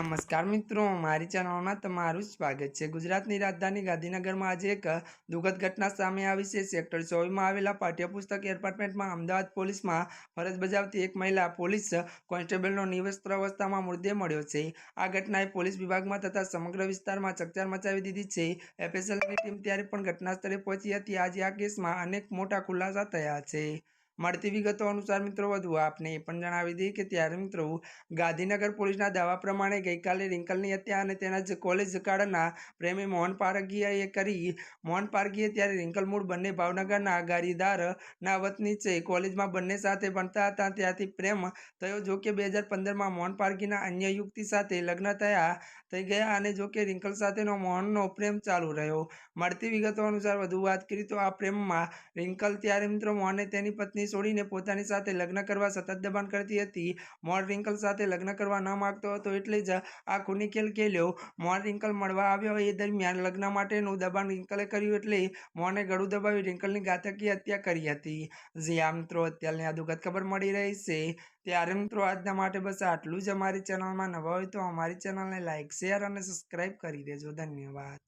નમસ્કાર મિત્રો, મારી ચેનલમાં તમારું સ્વાગત છે. ગુજરાતની રાજધાની ગાંધીનગરમાં આજે એક દુઃખદ ઘટના સામે આવી છે. સેક્ટર ચોવીસમાં આવેલા પાઠ્યપુસ્તક એપાર્ટમેન્ટમાં અમદાવાદ પોલીસમાં ફરજ બજાવતી એક મહિલા પોલીસ કોન્સ્ટેબલનો નિવસ્ત્ર અવસ્થામાં મૃતદેહ મળ્યો છે. આ ઘટનાએ પોલીસ વિભાગમાં તથા સમગ્ર વિસ્તારમાં ચકચાર મચાવી દીધી છે. એફએસએલની ટીમ ત્યારે પણ ઘટના સ્થળે પહોંચી હતી. આજે આ કેસમાં અનેક મોટા ખુલાસા થયા છે. મળતી વિગતો અનુસાર મિત્રો વધુ આપને એ પણ જણાવી દઈએ કે ત્યારે મિત્રો ગાંધીનગર પોલીસના દાવા પ્રમાણે ગઈકાલે રિંકલની હત્યા અને તેના જ કોલેજ કાળના પ્રેમી મોહન પારગીયાએ કરી. મોહન પારગીએ ત્યારે રિંકલ મૂળ બંને ભાવનગરના ગારીદારના વતની છે. કોલેજમાં બંને સાથે ભણતા હતા. ત્યાંથી પ્રેમ થયો જો કે બે હજાર પંદરમાં મોહન પારગીના અન્ય યુક્તિ સાથે લગ્ન થયા, થઈ ગયા અને જો કે રિંકલ સાથેનો મોહનનો પ્રેમ ચાલુ રહ્યો. મળતી વિગતો અનુસાર વધુ વાત કરી તો આ પ્રેમમાં રિંકલ ત્યારે મિત્રો મોહને તેની પત્ની છોડીને પોતાની સાથે લગ્ન કરવા સતત દબાણ કરતી હતી. મોર રિંકલ સાથે લગ્ન કરવા ન માગતો હતો એટલે જ આ ખૂની ખેલ ખેલ્યો મોર રિંકલ મળવા આવ્યો એ દરમિયાન લગ્ન માટેનું દબાણ રિંકલે કર્યું એટલે મોને ગળું દબાવી રિંકલની ઘાતકી હત્યા કરી હતી. જે આ મિત્રો અત્યારની આ દુઃખદ ખબર મળી રહી છે. ત્યારે મિત્રો આજના માટે બસ આટલું જ અમારી ચેનલમાં નવા હોય તો અમારી ચેનલને લાઇક શેર અને સબસ્ક્રાઈબ કરી દેજો. ધન્યવાદ.